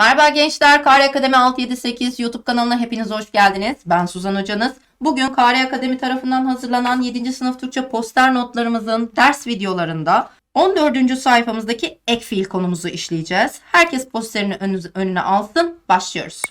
Merhaba gençler, Kare Akademi 678 YouTube kanalına hepiniz hoş geldiniz. Ben Suzan Hocanız. Bugün Kare Akademi tarafından hazırlanan 7. sınıf Türkçe poster notlarımızın ders videolarında 14. sayfamızdaki ek fiil konumuzu işleyeceğiz. Herkes posterini önüne alsın. Başlıyoruz.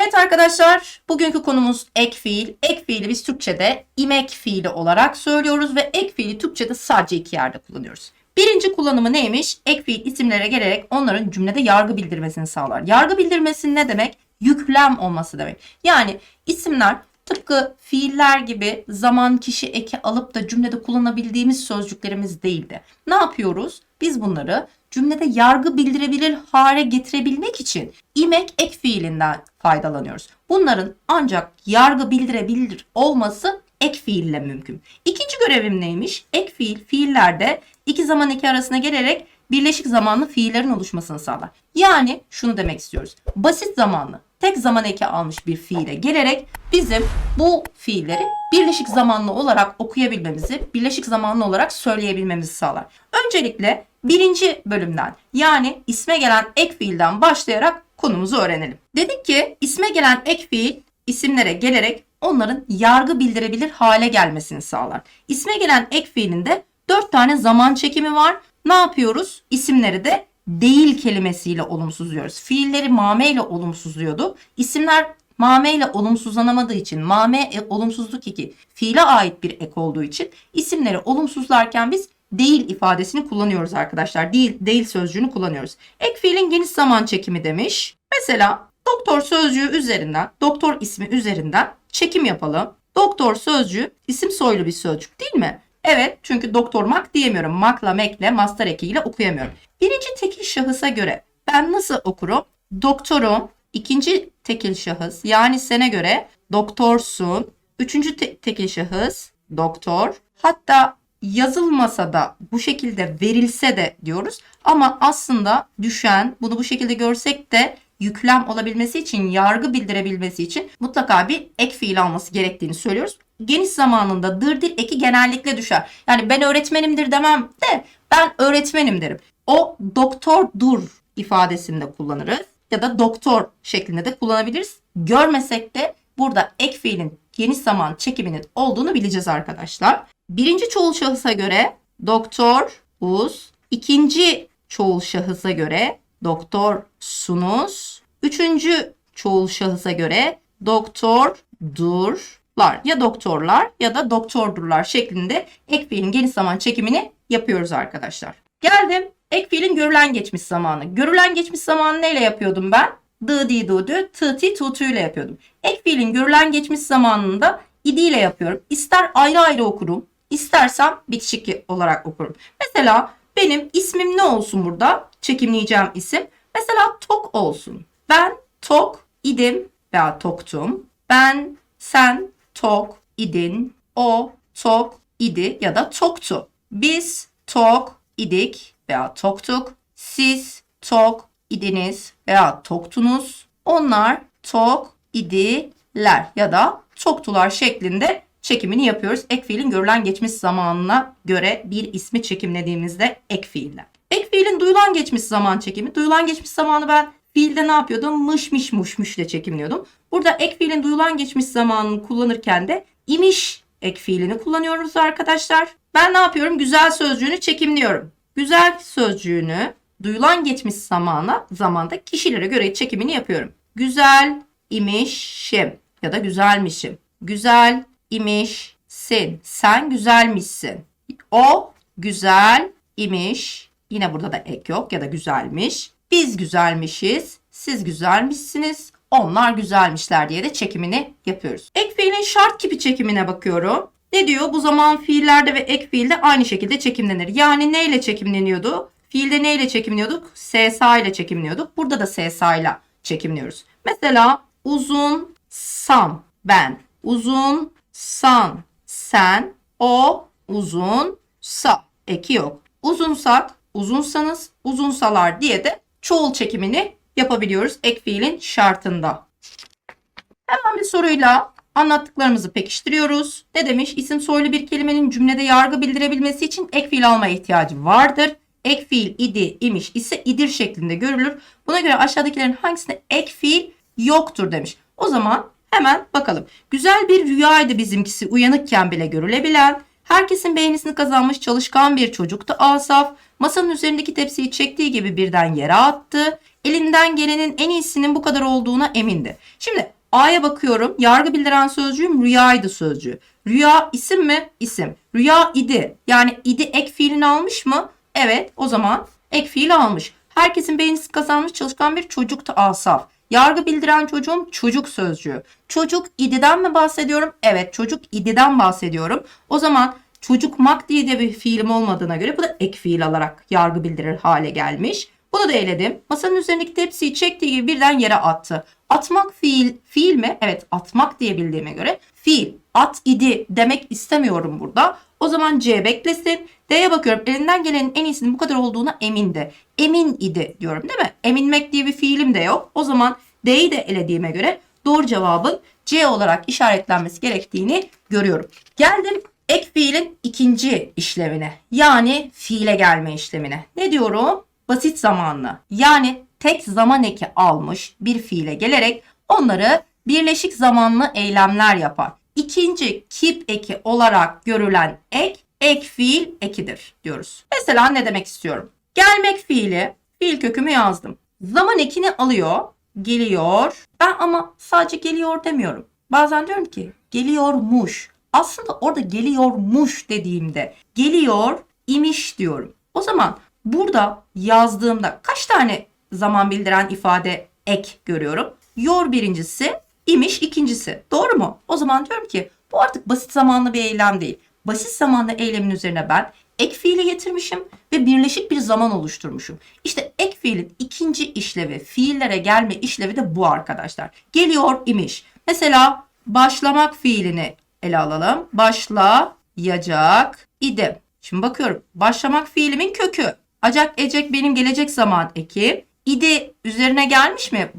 Evet arkadaşlar, bugünkü konumuz ek fiil. Ek fiili biz Türkçe'de imek fiili olarak söylüyoruz ve ek fiili Türkçe'de sadece iki yerde kullanıyoruz. Birinci kullanımı neymiş? Ek isimlere gelerek onların cümlede yargı bildirmesini sağlar. Yargı bildirmesi ne demek? Yüklem olması demek. Yani isimler tıpkı fiiller gibi zaman kişi eki alıp da cümlede kullanabildiğimiz sözcüklerimiz değildi. Ne yapıyoruz? Biz bunları cümlede yargı bildirebilir hale getirebilmek için imek ek fiilinden faydalanıyoruz. Bunların ancak yargı bildirebilir olması ek fiille mümkün. İkinci görevim neymiş? Ek fiil fiillerde iki zaman eki arasına gelerek birleşik zamanlı fiillerin oluşmasını sağlar. Yani şunu demek istiyoruz. Basit zamanlı tek zaman eki almış bir fiile gelerek bizim bu fiilleri birleşik zamanlı olarak okuyabilmemizi, birleşik zamanlı olarak söyleyebilmemizi sağlar. Öncelikle birinci bölümden yani isme gelen ek fiilden başlayarak konumuzu öğrenelim. Dedik ki isme gelen ek fiil isimlere gelerek onların yargı bildirebilir hale gelmesini sağlar. İsme gelen ek fiilinde dört tane zaman çekimi var. Ne yapıyoruz? İsimleri de değil kelimesiyle olumsuzluyoruz. Fiilleri mame ile olumsuzluyorduk. İsimler mame ile olumsuzlanamadığı için mame e, olumsuzluk iki fiile ait bir ek olduğu için isimleri olumsuzlarken biz değil ifadesini kullanıyoruz arkadaşlar. Değil, değil sözcüğünü kullanıyoruz. Ek fiilin geniş zaman çekimi demiş. Mesela doktor sözcüğü üzerinden, doktor ismi üzerinden çekim yapalım. Doktor sözcüğü isim soylu bir sözcük değil mi? Evet çünkü doktor mak diyemiyorum. Makla mekle master ekiyle okuyamıyorum. Birinci tekil şahısa göre ben nasıl okurum? Doktorum. İkinci tekil şahıs yani sene göre doktorsun. Üçüncü te- tekil şahıs doktor. Hatta yazılmasa da bu şekilde verilse de diyoruz. Ama aslında düşen bunu bu şekilde görsek de yüklem olabilmesi için, yargı bildirebilmesi için mutlaka bir ek fiil alması gerektiğini söylüyoruz. Geniş zamanında dırdır eki genellikle düşer. Yani ben öğretmenimdir demem de ben öğretmenim derim. O doktordur ifadesinde kullanırız ya da doktor şeklinde de kullanabiliriz. Görmesek de burada ek fiilin geniş zaman çekiminin olduğunu bileceğiz arkadaşlar. Birinci çoğul şahısa göre doktor, uz. ikinci çoğul şahısa göre doktor, sunuz. Üçüncü çoğul şahısa göre doktor, durlar ya doktorlar ya da doktordurlar şeklinde ek fiilin geniş zaman çekimini yapıyoruz arkadaşlar. Geldim ek fiilin görülen geçmiş zamanı. Görülen geçmiş zamanı neyle yapıyordum ben? Dı di du dü, tı ti tu tu ile yapıyordum. Ek fiilin görülen geçmiş zamanında idi ile yapıyorum. İster ayrı ayrı okurum, istersem bitişik olarak okurum. Mesela benim ismim ne olsun burada? Çekimleyeceğim isim. Mesela tok olsun. Ben tok idim veya toktum. Ben, sen tok idin. O tok idi ya da toktu. Biz tok idik veya toktuk. Siz tok idiniz veya toktunuz. Onlar tok idiler ya da toktular şeklinde çekimini yapıyoruz. Ek fiilin görülen geçmiş zamanına göre bir ismi çekimlediğimizde ek fiiller. Ek fiilin duyulan geçmiş zaman çekimi. Duyulan geçmiş zamanı ben fiilde ne yapıyordum? Mış mış muş muş ile çekimliyordum. Burada ek fiilin duyulan geçmiş zamanını kullanırken de imiş ek fiilini kullanıyoruz arkadaşlar. Ben ne yapıyorum? Güzel sözcüğünü çekimliyorum. Güzel sözcüğünü duyulan geçmiş zamana zamanda kişilere göre çekimini yapıyorum. Güzel imişim ya da güzelmişim. Güzel imişsin. Sen güzelmişsin. O güzel imiş. Yine burada da ek yok ya da güzelmiş. Biz güzelmişiz. Siz güzelmişsiniz. Onlar güzelmişler diye de çekimini yapıyoruz. Ek fiilin şart kipi çekimine bakıyorum. Ne diyor? Bu zaman fiillerde ve ek fiilde aynı şekilde çekimlenir. Yani neyle çekimleniyordu? Fiilde neyle çekimliyorduk? SSA ile çekimliyorduk. Burada da SSA ile çekimliyoruz. Mesela uzun san ben. Uzun san sen. O uzun sa. Eki yok. Uzunsak, uzunsanız, uzunsalar diye de çoğul çekimini yapabiliyoruz ek fiilin şartında. Hemen bir soruyla anlattıklarımızı pekiştiriyoruz. Ne demiş? İsim soylu bir kelimenin cümlede yargı bildirebilmesi için ek fiil almaya ihtiyacı vardır. ek fiil idi, imiş ise idir şeklinde görülür. Buna göre aşağıdakilerin hangisinde ek fiil yoktur demiş. O zaman hemen bakalım. Güzel bir rüyaydı bizimkisi uyanıkken bile görülebilen. Herkesin beğenisini kazanmış çalışkan bir çocuktu Asaf. Masanın üzerindeki tepsiyi çektiği gibi birden yere attı. Elinden gelenin en iyisinin bu kadar olduğuna emindi. Şimdi A'ya bakıyorum. Yargı bildiren sözcüğüm rüyaydı sözcüğü. Rüya isim mi? İsim. Rüya idi. Yani idi ek fiilini almış mı? Evet o zaman ek fiil almış. Herkesin beğenisi kazanmış çalışkan bir çocuktu Asaf. Yargı bildiren çocuğum çocuk sözcüğü. Çocuk ididen mi bahsediyorum? Evet çocuk ididen bahsediyorum. O zaman çocukmak diye de bir fiilim olmadığına göre bu da ek fiil alarak yargı bildirir hale gelmiş. Bunu da eledim. Masanın üzerindeki tepsiyi çektiği gibi birden yere attı. Atmak fiil, fiil mi? Evet atmak diye bildiğime göre fiil. At idi demek istemiyorum burada. O zaman C beklesin. D'ye bakıyorum. Elinden gelenin en iyisinin bu kadar olduğuna emindi. Emin idi diyorum değil mi? Eminmek diye bir fiilim de yok. O zaman D'yi de elediğime göre doğru cevabın C olarak işaretlenmesi gerektiğini görüyorum. Geldim ek fiilin ikinci işlevine. Yani fiile gelme işlemine. Ne diyorum? Basit zamanlı. Yani tek zaman eki almış bir fiile gelerek onları birleşik zamanlı eylemler yapar. İkinci kip eki olarak görülen ek, ek fiil ekidir diyoruz. Mesela ne demek istiyorum? Gelmek fiili, fiil kökümü yazdım. Zaman ekini alıyor, geliyor. Ben ama sadece geliyor demiyorum. Bazen diyorum ki geliyormuş. Aslında orada geliyormuş dediğimde geliyor imiş diyorum. O zaman burada yazdığımda kaç tane zaman bildiren ifade ek görüyorum? Yor birincisi, imiş ikincisi. Doğru mu? O zaman diyorum ki bu artık basit zamanlı bir eylem değil. Basit zamanlı eylemin üzerine ben ek fiili getirmişim ve birleşik bir zaman oluşturmuşum. İşte ek fiilin ikinci işlevi, fiillere gelme işlevi de bu arkadaşlar. Geliyor imiş. Mesela başlamak fiilini ele alalım. Başlayacak idim. Şimdi bakıyorum. Başlamak fiilimin kökü. Acak ecek benim gelecek zaman eki. İdi üzerine gelmiş mi?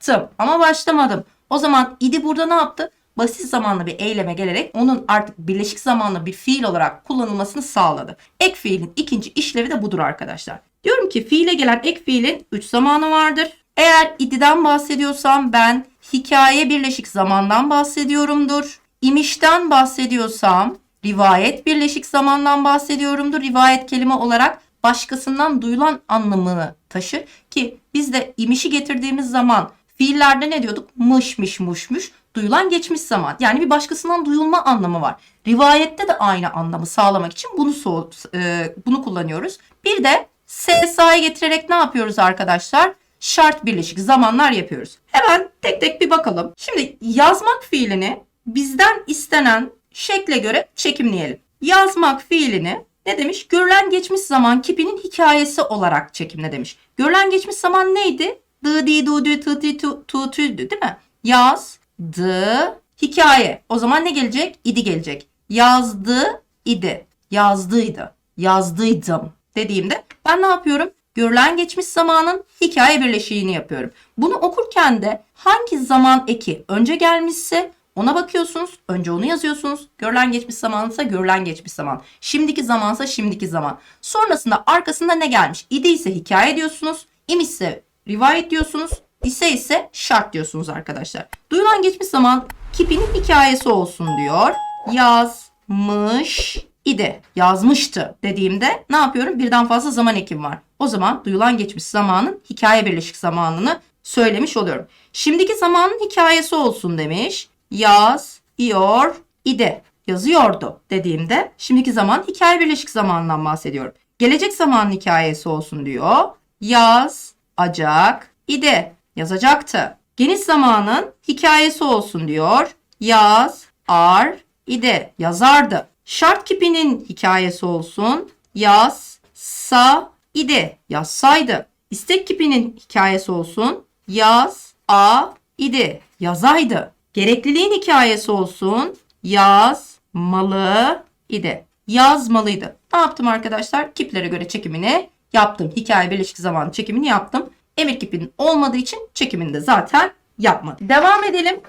Başlayacaktım ama başlamadım. O zaman idi burada ne yaptı? Basit zamanlı bir eyleme gelerek onun artık birleşik zamanlı bir fiil olarak kullanılmasını sağladı. Ek fiilin ikinci işlevi de budur arkadaşlar. Diyorum ki fiile gelen ek fiilin 3 zamanı vardır. Eğer ididen bahsediyorsam ben hikaye birleşik zamandan bahsediyorumdur. İmişten bahsediyorsam rivayet birleşik zamandan bahsediyorumdur. Rivayet kelime olarak başkasından duyulan anlamını taşır ki biz de imişi getirdiğimiz zaman fiillerde ne diyorduk? Mışmış muşmuş duyulan geçmiş zaman. Yani bir başkasından duyulma anlamı var. Rivayette de aynı anlamı sağlamak için bunu so e, bunu kullanıyoruz. Bir de SSA'yı getirerek ne yapıyoruz arkadaşlar? Şart birleşik zamanlar yapıyoruz. Hemen tek tek bir bakalım. Şimdi yazmak fiilini bizden istenen şekle göre çekimleyelim. Yazmak fiilini ne demiş? Görülen geçmiş zaman kipinin hikayesi olarak çekimle demiş. Görülen geçmiş zaman neydi? Dı, di, du, dü, tı, ti, tu, tu, tüydü değil mi? Yaz, dı, hikaye. O zaman ne gelecek? İdi gelecek. Yazdı, idi. Yazdıydı. Yazdıydım dediğimde ben ne yapıyorum? Görülen geçmiş zamanın hikaye birleşiğini yapıyorum. Bunu okurken de hangi zaman eki önce gelmişse ona bakıyorsunuz. Önce onu yazıyorsunuz. Görülen geçmiş zamansa görülen geçmiş zaman. Şimdiki zamansa şimdiki zaman. Sonrasında arkasında ne gelmiş? İdi ise hikaye diyorsunuz. İmişse rivayet diyorsunuz. İse ise şart diyorsunuz arkadaşlar. Duyulan geçmiş zaman kipinin hikayesi olsun diyor. Yazmış idi. Yazmıştı dediğimde ne yapıyorum? Birden fazla zaman ekim var. O zaman duyulan geçmiş zamanın hikaye birleşik zamanını söylemiş oluyorum. Şimdiki zamanın hikayesi olsun demiş. Yaz, iyor, idi. Yazıyordu dediğimde şimdiki zaman hikaye birleşik zamanından bahsediyorum. Gelecek zamanın hikayesi olsun diyor. Yaz, acak, idi. Yazacaktı. Geniş zamanın hikayesi olsun diyor. Yaz, ar, idi. Yazardı. Şart kipinin hikayesi olsun. Yaz, sa, idi. Yazsaydı. İstek kipinin hikayesi olsun. Yaz, a, idi. Yazaydı. Gerekliliğin hikayesi olsun. Yazmalı idi. Yazmalıydı. Ne yaptım arkadaşlar? Kiplere göre çekimini yaptım. Hikaye birleşik zaman çekimini yaptım. Emir kipinin olmadığı için çekimini de zaten yapmadım. Devam edelim.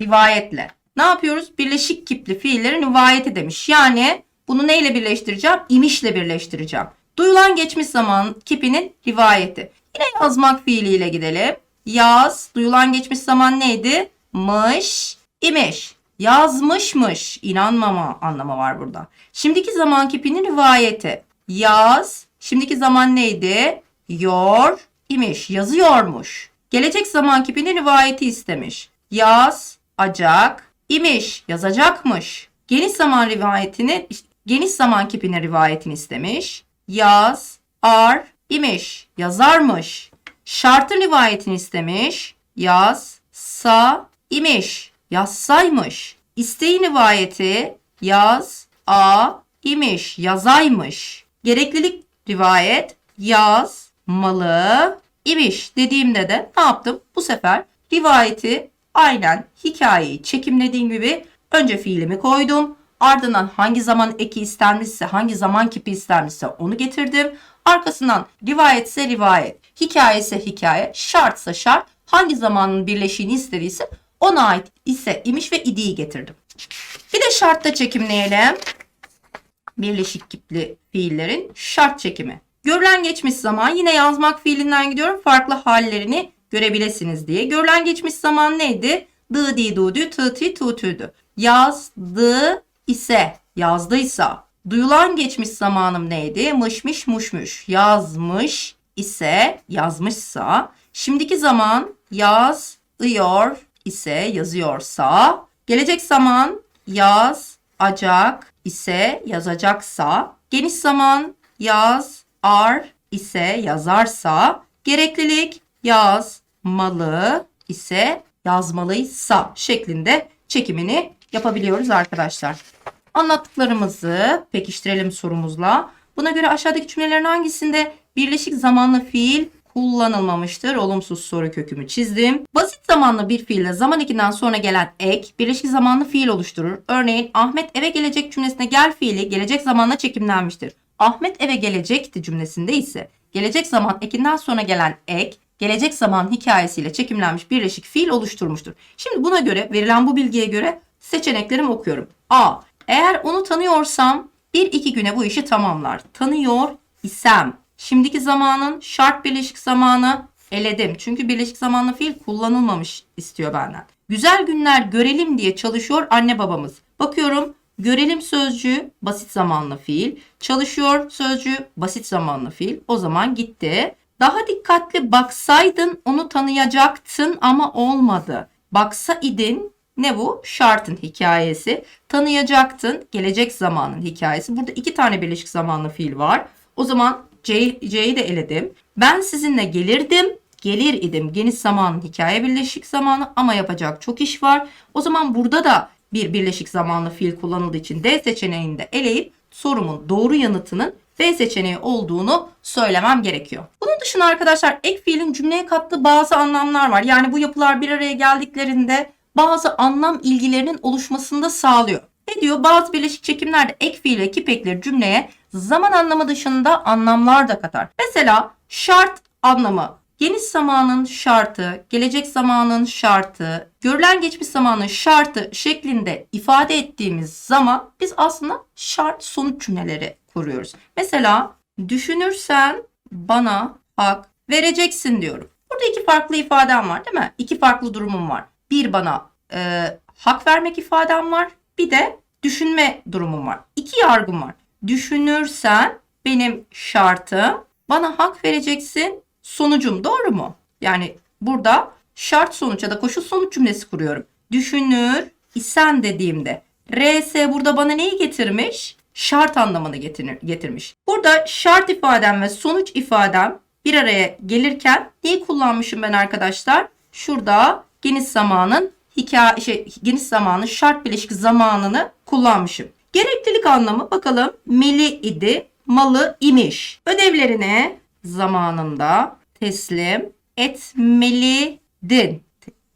Rivayetle. Ne yapıyoruz? Birleşik kipli fiillerin rivayeti demiş. Yani bunu neyle birleştireceğim? İmişle birleştireceğim. Duyulan geçmiş zaman kipinin rivayeti. Yine yazmak fiiliyle gidelim. Yaz, duyulan geçmiş zaman neydi? Mış, imiş. Yazmışmış. İnanmama anlamı var burada. Şimdiki zaman kipinin rivayeti. Yaz, şimdiki zaman neydi? Yor, imiş. Yazıyormuş. Gelecek zaman kipinin rivayeti istemiş. Yaz, acak, imiş. Yazacakmış. Geniş zaman rivayetini, geniş zaman kipinin rivayetini istemiş. Yaz, ar, imiş. Yazarmış. Şartın rivayetini istemiş. Yaz, sa, imiş. Yazsaymış. İsteğin rivayeti yaz, a, imiş. Yazaymış. Gereklilik rivayet yaz, malı, imiş dediğimde de ne yaptım? Bu sefer rivayeti aynen hikayeyi çekimlediğim gibi önce fiilimi koydum. Ardından hangi zaman eki istenmişse, hangi zaman kipi istenmişse onu getirdim. Arkasından rivayetse rivayet, hikaye ise hikaye, şartsa şart, hangi zamanın birleşiğini istediyse ona ait ise imiş ve idiyi getirdim. Bir de şartta çekimleyelim. Birleşik kipli fiillerin şart çekimi. Görülen geçmiş zaman yine yazmak fiilinden gidiyorum. Farklı hallerini görebilirsiniz diye. Görülen geçmiş zaman neydi? Dı, di, du, dü, tı, ti, tu, tüydü. Yazdı ise, yazdıysa. Duyulan geçmiş zamanım neydi? Mışmış, muşmuş. Yazmış ise, yazmışsa. Şimdiki zaman yazıyor ise, yazıyorsa. Gelecek zaman yaz, acak ise, yazacaksa. Geniş zaman yaz, ar ise, yazarsa. Gereklilik yaz, malı ise, yazmalıysa şeklinde çekimini yapabiliyoruz arkadaşlar. Anlattıklarımızı pekiştirelim sorumuzla. Buna göre aşağıdaki cümlelerin hangisinde birleşik zamanlı fiil kullanılmamıştır? Olumsuz soru kökümü çizdim. Basit zamanlı bir fiille zaman ekinden sonra gelen ek birleşik zamanlı fiil oluşturur. Örneğin Ahmet eve gelecek cümlesine gel fiili gelecek zamanla çekimlenmiştir. Ahmet eve gelecekti cümlesinde ise gelecek zaman ekinden sonra gelen ek gelecek zaman hikayesiyle çekimlenmiş birleşik fiil oluşturmuştur. Şimdi buna göre verilen bu bilgiye göre seçeneklerimi okuyorum. A. Eğer onu tanıyorsam bir iki güne bu işi tamamlar. Tanıyor isem. Şimdiki zamanın şart birleşik zamanı eledim. Çünkü birleşik zamanlı fiil kullanılmamış istiyor benden. Güzel günler görelim diye çalışıyor anne babamız. Bakıyorum görelim sözcüğü basit zamanlı fiil. Çalışıyor sözcüğü basit zamanlı fiil. O zaman gitti. Daha dikkatli baksaydın onu tanıyacaktın ama olmadı. Baksa idin ne bu? Şartın hikayesi. Tanıyacaktın. Gelecek zamanın hikayesi. Burada iki tane birleşik zamanlı fiil var. O zaman C'yi de eledim. Ben sizinle gelirdim. Gelir idim. Geniş zamanın hikaye birleşik zamanı ama yapacak çok iş var. O zaman burada da bir birleşik zamanlı fiil kullanıldığı için D seçeneğini de eleyip sorumun doğru yanıtının B seçeneği olduğunu söylemem gerekiyor. Bunun dışında arkadaşlar ek fiilin cümleye kattığı bazı anlamlar var. Yani bu yapılar bir araya geldiklerinde bazı anlam ilgilerinin oluşmasında sağlıyor. Ne diyor? Bazı birleşik çekimlerde ek fiil ve kip ekleri cümleye zaman anlamı dışında anlamlar da katar. Mesela şart anlamı geniş zamanın şartı, gelecek zamanın şartı, görülen geçmiş zamanın şartı şeklinde ifade ettiğimiz zaman biz aslında şart sonuç cümleleri kuruyoruz. Mesela düşünürsen bana hak vereceksin diyorum. Burada iki farklı ifadem var değil mi? İki farklı durumum var. Bir bana e, hak vermek ifadem var. Bir de düşünme durumum var. İki yargım var. Düşünürsen benim şartım bana hak vereceksin sonucum doğru mu? Yani burada şart sonuç ya da koşul sonuç cümlesi kuruyorum. Düşünür isen dediğimde RS burada bana neyi getirmiş? Şart anlamını getir getirmiş. Burada şart ifadem ve sonuç ifadem bir araya gelirken neyi kullanmışım ben arkadaşlar? Şurada geniş zamanın hikaye şey, geniş zamanın şart bileşik zamanını kullanmışım. Gereklilik anlamı bakalım meli idi, malı imiş. Ödevlerini zamanında teslim etmelidin.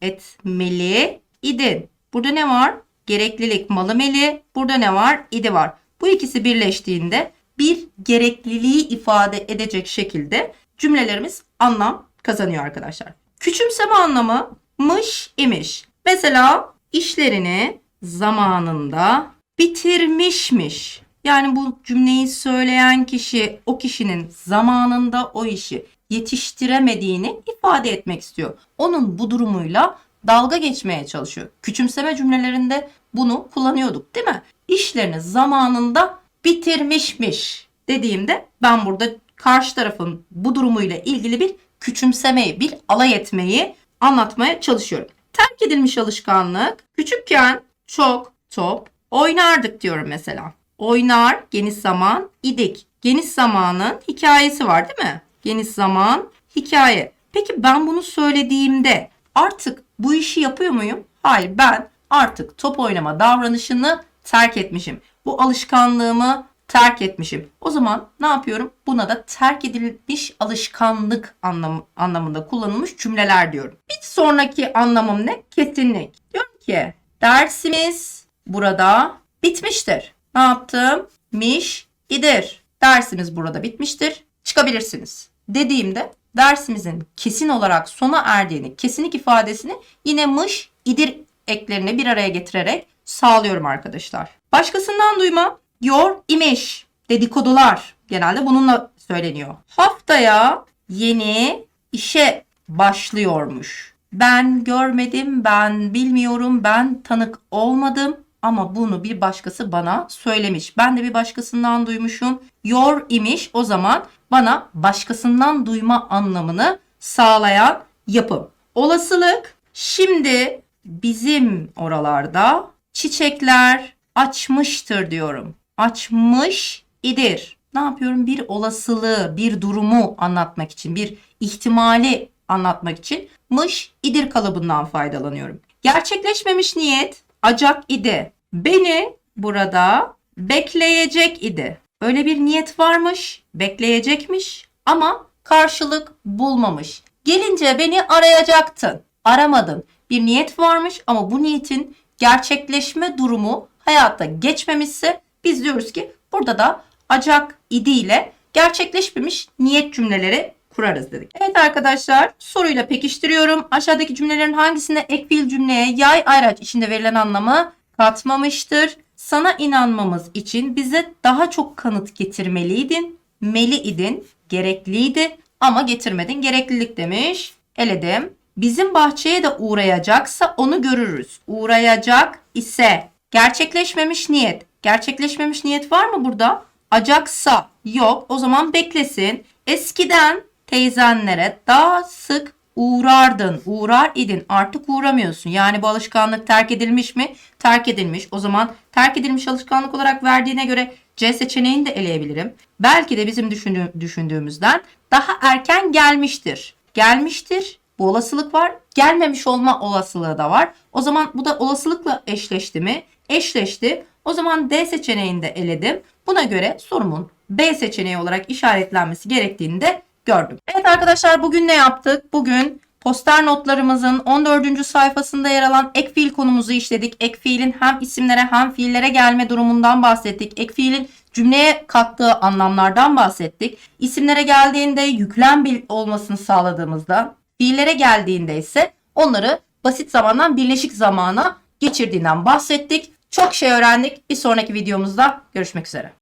Etmeli idin. Burada ne var? Gereklilik malı meli. Burada ne var? İdi var. Bu ikisi birleştiğinde bir gerekliliği ifade edecek şekilde cümlelerimiz anlam kazanıyor arkadaşlar. Küçümseme anlamı mış imiş. Mesela işlerini zamanında bitirmişmiş. Yani bu cümleyi söyleyen kişi o kişinin zamanında o işi yetiştiremediğini ifade etmek istiyor. Onun bu durumuyla dalga geçmeye çalışıyor. Küçümseme cümlelerinde bunu kullanıyorduk değil mi? İşlerini zamanında bitirmişmiş dediğimde ben burada karşı tarafın bu durumuyla ilgili bir küçümsemeyi, bir alay etmeyi anlatmaya çalışıyorum. Terk edilmiş alışkanlık. Küçükken çok top oynardık diyorum mesela. Oynar geniş zaman idik. Geniş zamanın hikayesi var değil mi? Geniş zaman hikaye. Peki ben bunu söylediğimde artık bu işi yapıyor muyum? Hayır ben artık top oynama davranışını terk etmişim. Bu alışkanlığımı terk etmişim. O zaman ne yapıyorum? Buna da terk edilmiş alışkanlık anlam anlamında kullanılmış cümleler diyorum. Bir sonraki anlamım ne? Kesinlik. Diyorum ki dersimiz burada bitmiştir. Ne yaptım? Miş idir. Dersimiz burada bitmiştir. Çıkabilirsiniz. Dediğimde dersimizin kesin olarak sona erdiğini, kesinlik ifadesini yine mış idir eklerini bir araya getirerek sağlıyorum arkadaşlar. Başkasından duyma your image dedikodular genelde bununla söyleniyor. Haftaya yeni işe başlıyormuş. Ben görmedim, ben bilmiyorum, ben tanık olmadım ama bunu bir başkası bana söylemiş. Ben de bir başkasından duymuşum. Your image o zaman bana başkasından duyma anlamını sağlayan yapım. Olasılık şimdi bizim oralarda çiçekler açmıştır diyorum. Açmış idir. Ne yapıyorum? Bir olasılığı, bir durumu anlatmak için, bir ihtimali anlatmak için mış idir kalıbından faydalanıyorum. Gerçekleşmemiş niyet acak idi. Beni burada bekleyecek idi. Öyle bir niyet varmış, bekleyecekmiş ama karşılık bulmamış. Gelince beni arayacaktın. Aramadın. Bir niyet varmış ama bu niyetin gerçekleşme durumu hayatta geçmemişse biz diyoruz ki burada da acak idi ile gerçekleşmemiş niyet cümleleri kurarız dedik. Evet arkadaşlar soruyla pekiştiriyorum. Aşağıdaki cümlelerin hangisinde ek fiil cümleye yay ayraç içinde verilen anlamı katmamıştır? Sana inanmamız için bize daha çok kanıt getirmeliydin. Meli idin, gerekliydi ama getirmedin. Gereklilik demiş. Eledim. Bizim bahçeye de uğrayacaksa onu görürüz. Uğrayacak ise gerçekleşmemiş niyet. Gerçekleşmemiş niyet var mı burada? Acaksa yok. O zaman beklesin. Eskiden teyzenlere daha sık uğrardın, uğrar idin. Artık uğramıyorsun. Yani bu alışkanlık terk edilmiş mi? Terk edilmiş. O zaman terk edilmiş alışkanlık olarak verdiğine göre C seçeneğini de eleyebilirim. Belki de bizim düşündüğü- düşündüğümüzden daha erken gelmiştir. Gelmiştir. Bu olasılık var. Gelmemiş olma olasılığı da var. O zaman bu da olasılıkla eşleşti mi? Eşleşti. O zaman D seçeneğini de eledim. Buna göre sorumun B seçeneği olarak işaretlenmesi gerektiğini de gördüm. Evet arkadaşlar bugün ne yaptık? Bugün poster notlarımızın 14. sayfasında yer alan ek fiil konumuzu işledik. Ek fiilin hem isimlere hem fiillere gelme durumundan bahsettik. Ek fiilin cümleye kattığı anlamlardan bahsettik. İsimlere geldiğinde yüklem bil olmasını sağladığımızda, fiillere geldiğinde ise onları basit zamandan birleşik zamana geçirdiğinden bahsettik. Çok şey öğrendik. Bir sonraki videomuzda görüşmek üzere.